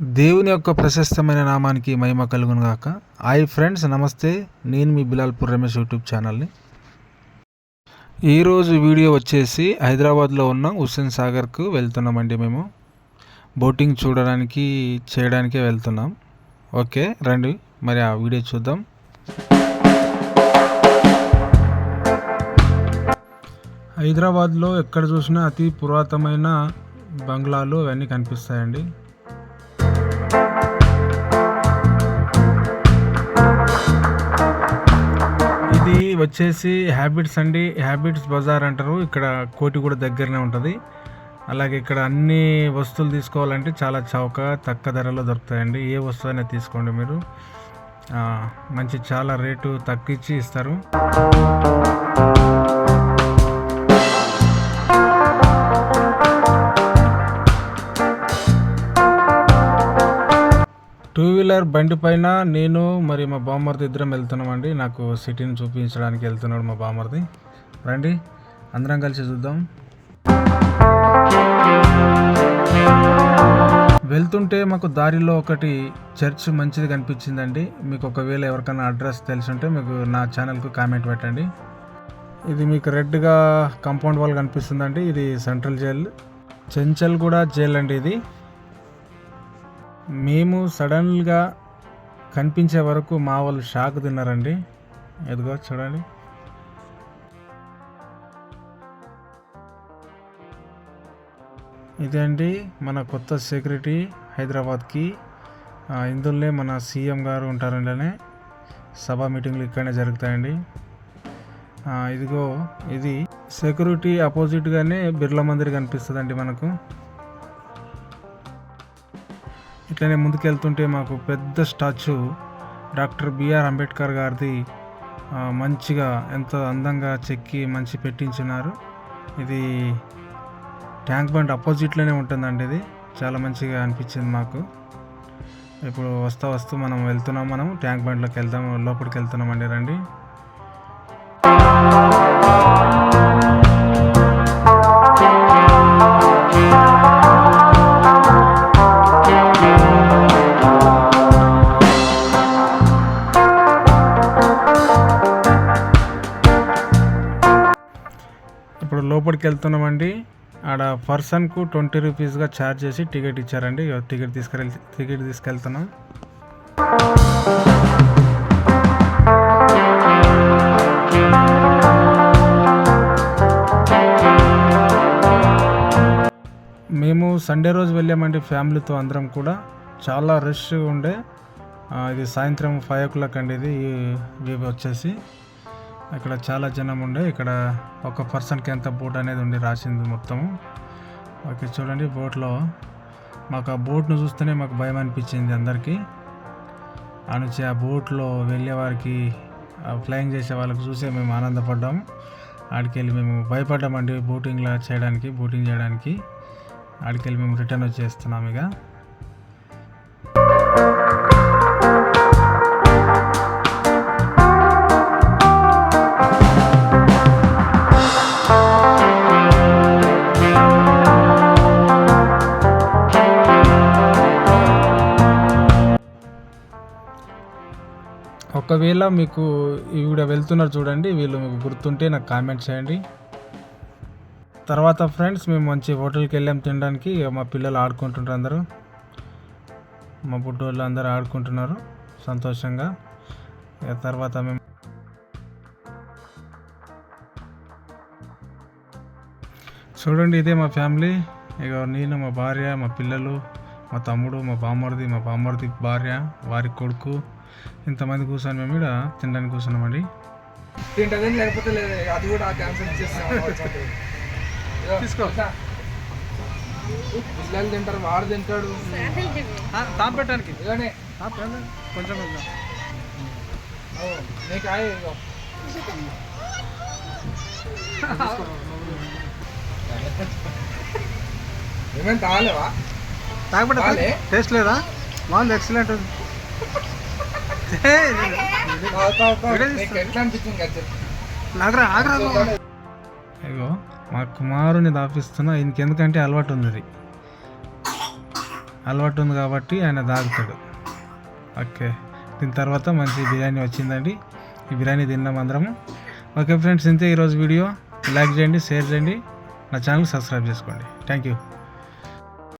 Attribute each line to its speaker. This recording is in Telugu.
Speaker 1: దేవుని యొక్క ప్రశస్తమైన నామానికి మహిమ కలుగును గాక. హాయ్ ఫ్రెండ్స్ నమస్తే. నేను మీ బిలాల్పూర్ రమేష్ యూట్యూబ్ ఛానల్ని. ఈరోజు వీడియో వచ్చేసి హైదరాబాద్లో ఉన్న హుస్సేన్ సాగర్కు వెళ్తున్నామండి మేము. బోటింగ్ చూడడానికి చేయడానికే వెళ్తున్నాం. ఓకే రండి. మరి ఆ వీడియో చూద్దాం. హైదరాబాద్లో ఎక్కడ చూసినా అతి పురాతనమైన బంగ్లాలు అవన్నీ కనిపిస్తాయండి. వచ్చేసి హ్యాబిట్స్ అండి. హ్యాబిట్స్ బజార్ అంటారు. ఇక్కడ కోటి కూడా దగ్గరనే ఉంటుంది. అలాగే ఇక్కడ అన్ని వస్తువులు తీసుకోవాలంటే చాలా చౌక తక్కువ ధరలో దొరుకుతాయండి. ఏ వస్తువు అయినా తీసుకోండి మీరు. ఆ, మంచి చాలా రేటు తగ్గించి ఇస్తారు. టూ వీలర్ బండి పైన నేను మరి మా బామ్మర్ది ఇద్దరం వెళ్తున్నామండి. నాకు సిటీని చూపించడానికి వెళ్తున్నాడు మా బామ్మర్ది. రండి అందరం కలిసి చూద్దాం. వెళ్తుంటే మాకు దారిలో ఒకటి చర్చ్ మంచిది కనిపించిందండి. మీకు ఒకవేళ ఎవరికైనా అడ్రస్ తెలిసి ఉంటే మీకు నా ఛానల్కు కామెంట్ పెట్టండి. ఇది మీకు రెడ్గా కాంపౌండ్ వాల్ కనిపిస్తుందండి. ఇది సెంట్రల్ జైల్. చెంచల్ కూడా జైల్ అండి ఇది. మేము సడన్గా కనిపించే వరకు మా వాళ్ళు షాక్ తిన్నారండి. ఎదుగో చూడండి. ఇదే అండి మన కొత్త సెక్యూరిటీ హైదరాబాద్కి. ఇందులోనే మన సీఎం గారు ఉంటారండి సభ మీటింగ్లు ఇక్కడనే జరుగుతాయండి. ఇదిగో ఇది సెక్యూరిటీ అపోజిట్గానే బిర్లా మందిర్ కనిపిస్తుందండి మనకు. ఇట్లనే ముందుకెళ్తుంటే మాకు పెద్ద స్టాచ్యూ డాక్టర్ బిఆర్ అంబేద్కర్ గారిది మంచిగా ఎంతో అందంగా చెక్కి మంచి పెట్టించున్నారు. ఇది ట్యాంక్ బండ్ అపోజిట్లోనే ఉంటుందండి ఇది. చాలా మంచిగా అనిపించింది మాకు. ఇప్పుడు వస్తా వస్తూ మనం వెళ్తున్నాం మనం ట్యాంక్ బండ్లోకి వెళ్దాం లోపలికి వెళ్తున్నామండి రండి. ఇప్పుడు లోపలికి వెళ్తున్నామండి ఆడ పర్సన్కు ట్వంటీ రూపీస్గా ఛార్జ్ చేసి టికెట్ ఇచ్చారండి. టికెట్ తీసుకెళ్ టికెట్ తీసుకెళ్తున్నాం. మేము సండే రోజు వెళ్ళామండి ఫ్యామిలీతో అందరం కూడా. చాలా రష్ ఉండే. ఇది సాయంత్రం ఫైవ్ ఓ క్లాక్ అండి ఇది. ఇవి వచ్చేసి. ఇక్కడ చాలా జనం ఉండే. ఇక్కడ ఒక పర్సన్కి ఎంత బోట్ అనేది ఉండి రాసింది మొత్తం. ఓకే చూడండి బోట్లో మాకు ఆ బోట్ను చూస్తేనే మాకు భయం అనిపించింది అందరికీ. ఆ నుంచి ఆ బోట్లో వెళ్ళే వారికి ఫ్లయింగ్ చేసే వాళ్ళకి చూసే మేము ఆనందపడ్డాము ఆడికి వెళ్ళి మేము భయపడ్డామండి బోటింగ్లా చేయడానికి బోటింగ్ చేయడానికి. ఆడికి వెళ్ళి మేము రిటర్న్ వచ్చేస్తున్నాం ఇక. ఒకవేళ మీకు ఈవిడ వెళ్తున్నారు చూడండి వీళ్ళు మీకు గుర్తుంటే నాకు కామెంట్ చేయండి. తర్వాత ఫ్రెండ్స్ మేము మంచి హోటల్కి వెళ్ళాం తినడానికి. ఇక మా పిల్లలు ఆడుకుంటుంటారు అందరూ. మా బుడ్డోళ్ళు అందరూ ఆడుకుంటున్నారు సంతోషంగా. ఇక తర్వాత మేము చూడండి ఇదే మా ఫ్యామిలీ ఇక నేను మా భార్య మా పిల్లలు. మా తమ్ముడు మా బామ్మర్ది మా బామ్మర్ది భార్య వారి కొడుకు ఇంతమంది కూర్చొని మేము ఇక్కడ తినడానికి కూర్చున్నామండి.
Speaker 2: తింటది లేకపోతే లేదు అది కూడా క్యాన్సిల్ చేస్తాం
Speaker 1: తీసుకో.
Speaker 2: పిల్లలు తింటారు? వాడు తింటాడు.
Speaker 1: తాపెట్టడానికి
Speaker 2: ఇలానే
Speaker 1: కొంచెం
Speaker 2: నీకు ఆయే ఇగో. ఏమేం తాగలేవా? బాలే?
Speaker 1: టేస్ట్ లేదా? బాగుంది ఎక్సలెంట్ ఆగరా ఇగో మా కుమారుని దాపిస్తున్నా ఇంకెందుకంటే అలవాటు ఉంది అలవాటు ఉంది కాబట్టి ఆయన తాగుతాడు ఓకే దీని తర్వాత మంచి బిర్యానీ వచ్చిందండి. ఈ బిర్యానీ తిన్నాం అందరము. ఓకే ఫ్రెండ్స్ ఇంతే ఈరోజు వీడియో. లైక్ చేయండి షేర్ చేయండి. నా ఛానల్ సబ్స్క్రైబ్ చేసుకోండి. Thank you.